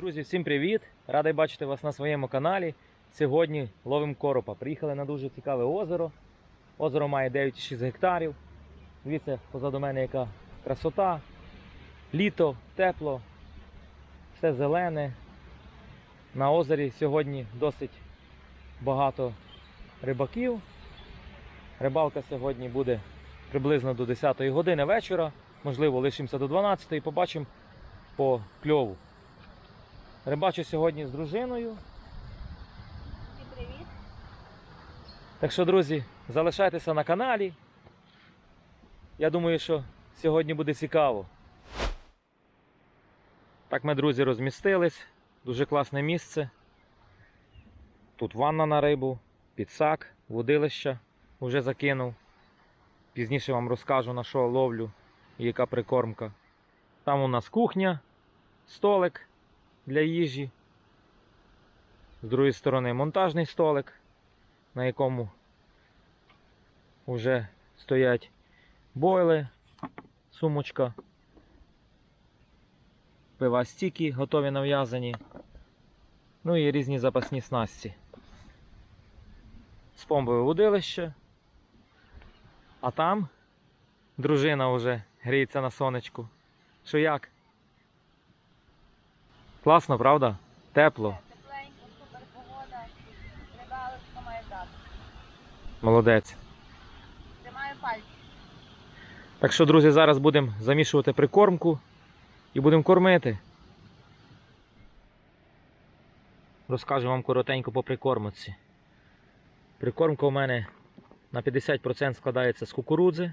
Друзі, всім привіт! Радий бачити вас на своєму каналі. Сьогодні ловимо коропа. Приїхали на дуже цікаве озеро. Озеро має 9,6 гектарів. Дивіться, позаду мене яка красота. Літо, тепло, все зелене. На озері сьогодні досить багато рибаків. Рибалка сьогодні буде приблизно до 10 години вечора. Можливо, лишимося до 12 і побачимо по кльову. Рибачу сьогодні з дружиною. Всім привіт. Так що, друзі, залишайтеся на каналі. Я думаю, що сьогодні буде цікаво. Так ми, друзі, розмістились. Дуже класне місце. Тут ванна на рибу, підсак, водилище вже закинув. Пізніше вам розкажу на що ловлю і яка прикормка. Там у нас кухня, столик для їжі. З другої сторони монтажний столик, на якому вже стоять бойли, сумочка, пива стіки готові нав'язані. Ну і різні запасні снасті. З помбове водилище. А там дружина вже гріється на сонечку. Що як? Класно, правда? Тепло. Тепленько, супер погода. Рибалочка має дати. Молодець. Тримаю пальці. Так що, друзі, зараз будемо замішувати прикормку і будемо кормити. Розкажу вам коротенько по прикормці. Прикормка у мене на 50% складається з кукурудзи,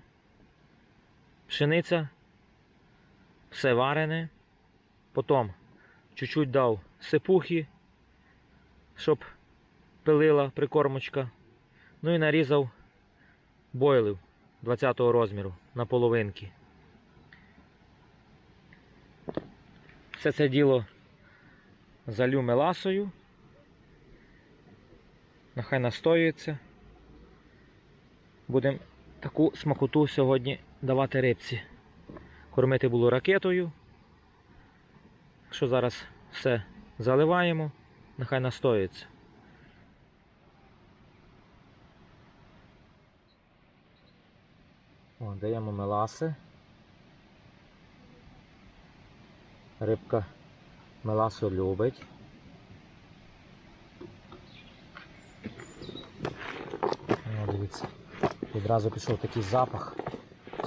пшениця, все варене. Потім чуть-чуть дав сипухи, щоб пилила прикормочка. Ну і нарізав бойлів 20 розміру на половинки. Все це діло залю меласою. Нехай настоюється. Будемо таку смакоту сьогодні давати рибці. Кормити було ракетою. Що зараз все заливаємо, нехай настоюється. О, даємо меласи. Рибка меласу любить. О, дивіться. Відразу пішов такий запах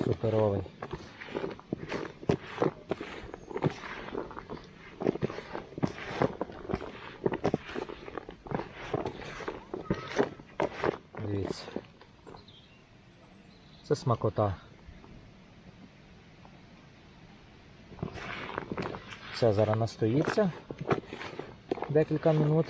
суперовий. Дивіться. Це смакота. Все зараз настоїться декілька минут.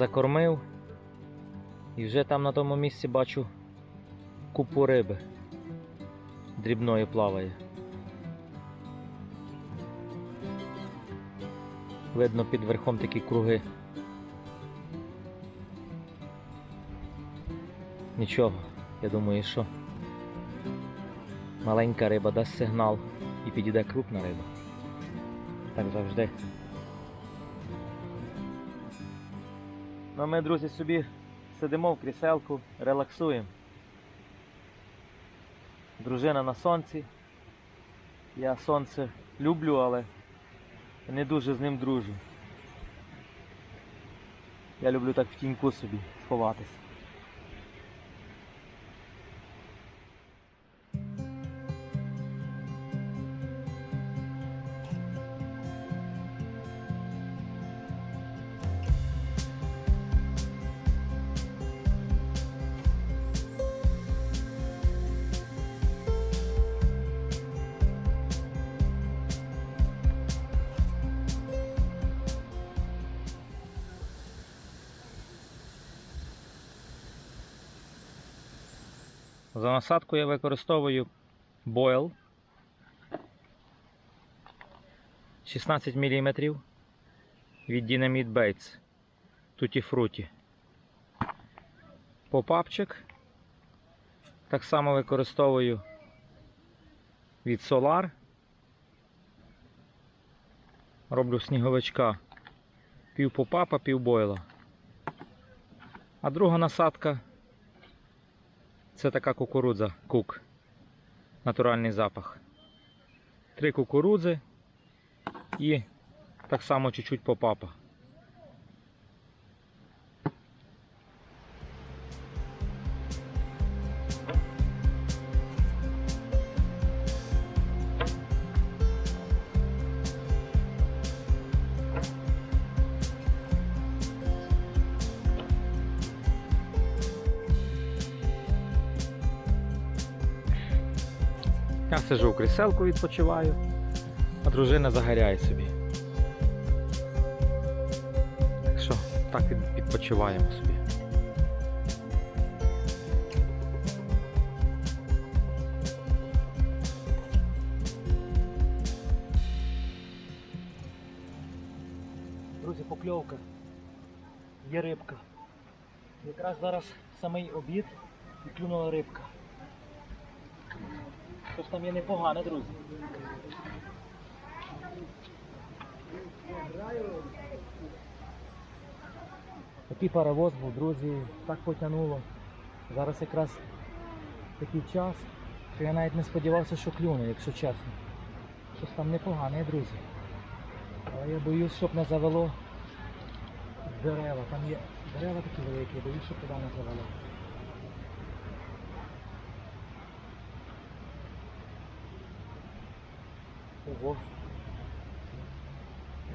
закормив і вже там на тому місці бачу купу риби дрібної плаває. Видно під верхом такі круги. Нічого, я думаю, що маленька риба дасть сигнал і підійде крупна риба. Так завжди. Ну, ми, друзі, собі сидимо в кріселку, релаксуємо. Дружина на сонці. Я сонце люблю, але не дуже з ним дружу. Я люблю так в тіньку собі сховатися. За насадку я використовую бойл 16 мм від Dynamite Baits Tutti Frutti. Попапчик. Так само використовую від Solar. Роблю сніговичка пів попапа, пів бойла. А друга насадка це така кукурудза, кук. Натуральний запах. Три кукурудзи і так само чуть-чуть попапа. Сижу в кріселку, відпочиваю, а дружина загоряє собі. Так що, так від- відпочиваємо собі. Друзі, покльовка. Є рибка. Якраз зараз самий обід і клюнула рибка. Щось там є непогане, друзі. Такий паровоз був, друзі, так потягнуло. Зараз якраз такий час, що я навіть не сподівався, що клюне, якщо чесно. Щось там непогане, друзі. Але я боюсь, щоб не завело дерева. Там є дерева такі великі, я боюсь, щоб туди не завело. Ого.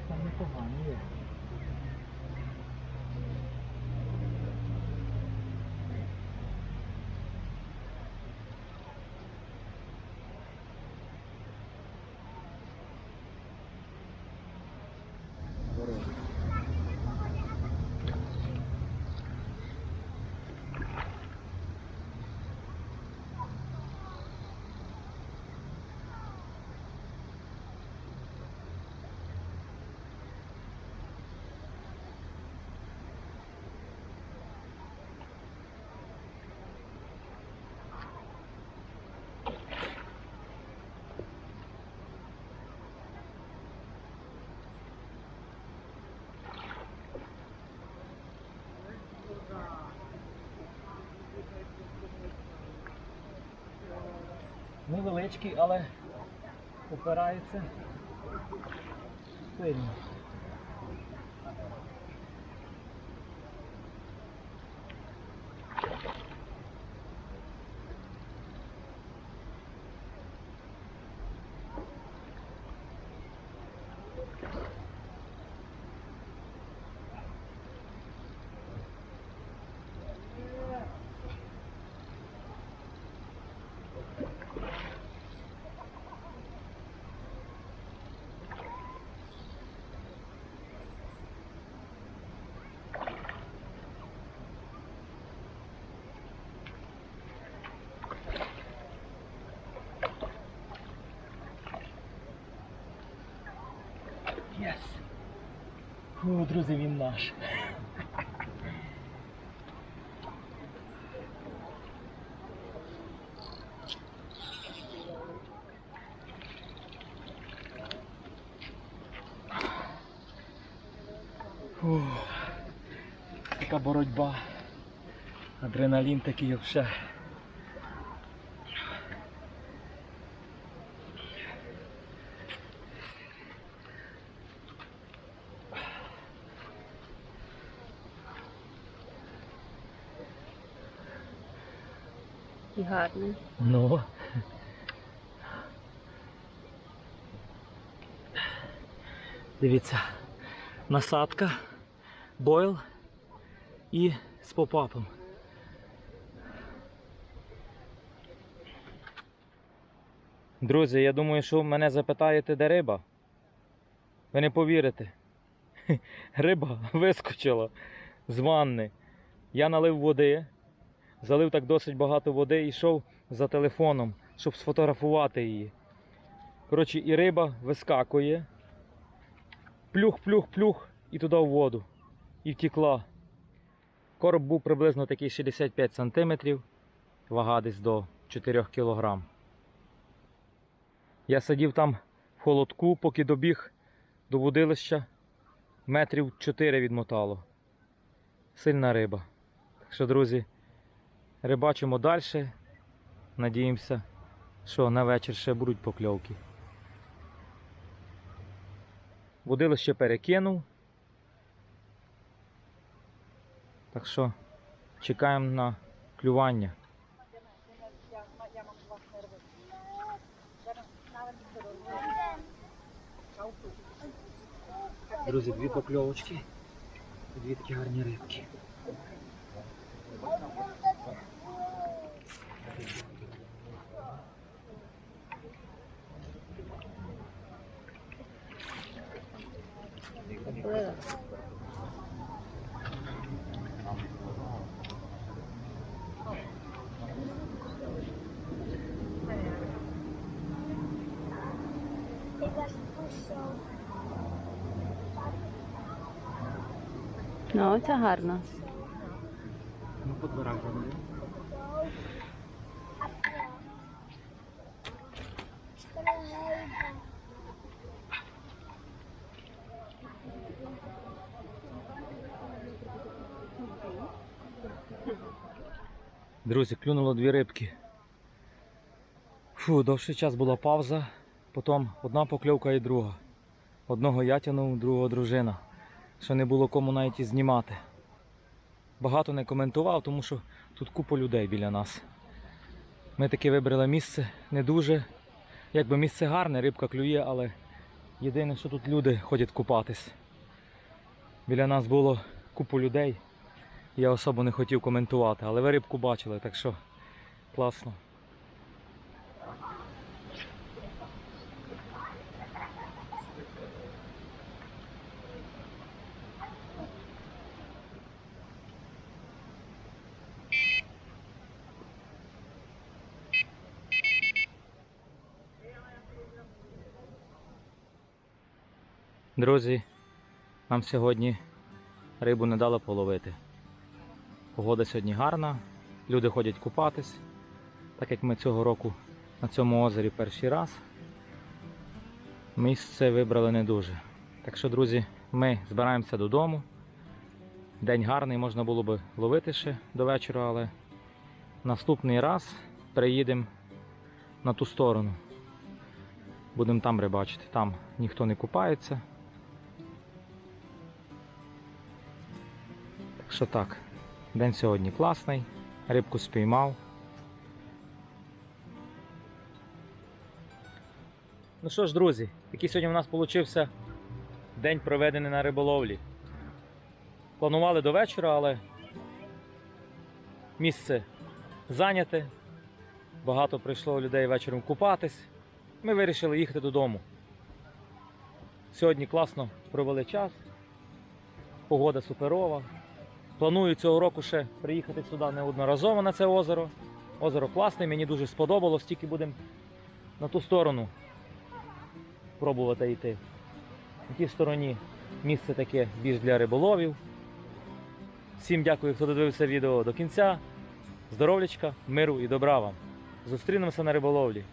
Там непогані є. Дорога. Невеличкий, але опирається сильно. Ну, друзі, він наш. Фух, така боротьба. Адреналін такий взагалі. Гарний. Ну. Дивіться, насадка, бойл і з попапом. Друзі, я думаю, що мене запитаєте, де риба. Ви не повірите. Риба вискочила з ванни. Я налив води, залив так досить багато води і йшов за телефоном, щоб сфотографувати її. Коротше, і риба вискакує. Плюх-плюх-плюх і туди в воду. І втекла. Короб був приблизно такий 65 см, вага десь до 4 кг. Я сидів там в холодку, поки добіг до водилища, метрів 4 відмотало. Сильна риба. Так що, друзі, рибачимо далі. Надіємося, що на вечір ще будуть покльовки. Водилище перекинув. Так що чекаємо на клювання. Друзі, дві покльовочки. Дві такі гарні рибки. Ну, це гарно. Ну, по дворах завели. Друзі, клюнуло дві рибки. Фу, довший час була пауза, потім одна покльовка і друга. Одного я тягнув, другого дружина. Що не було кому навіть і знімати. Багато не коментував, тому що тут купа людей біля нас. Ми таки вибрали місце не дуже. Якби місце гарне, рибка клює, але єдине, що тут люди ходять купатись. Біля нас було купу людей. Я особо не хотів коментувати, але ви рибку бачили, так що класно. Друзі, нам сьогодні рибу не дали половити. Погода сьогодні гарна, люди ходять купатись, так як ми цього року на цьому озері перший раз. Місце вибрали не дуже. Так що, друзі, ми збираємося додому. День гарний, можна було би ловити ще до вечора, але наступний раз приїдемо на ту сторону. Будемо там рибачити. Там ніхто не купається. Що так, день сьогодні класний, рибку спіймав. Ну що ж, друзі, такий сьогодні у нас вийшов день проведений на риболовлі. Планували до вечора, але місце зайняте. Багато прийшло людей вечором купатись. Ми вирішили їхати додому. Сьогодні класно провели час. Погода суперова. Планую цього року ще приїхати сюди неодноразово на це озеро. Озеро класне, мені дуже сподобалось, тільки будемо на ту сторону пробувати йти. На тій стороні місце таке більш для риболовів. Всім дякую, хто додивився відео до кінця. Здоров'ячка, миру і добра вам. Зустрінемося на риболовлі.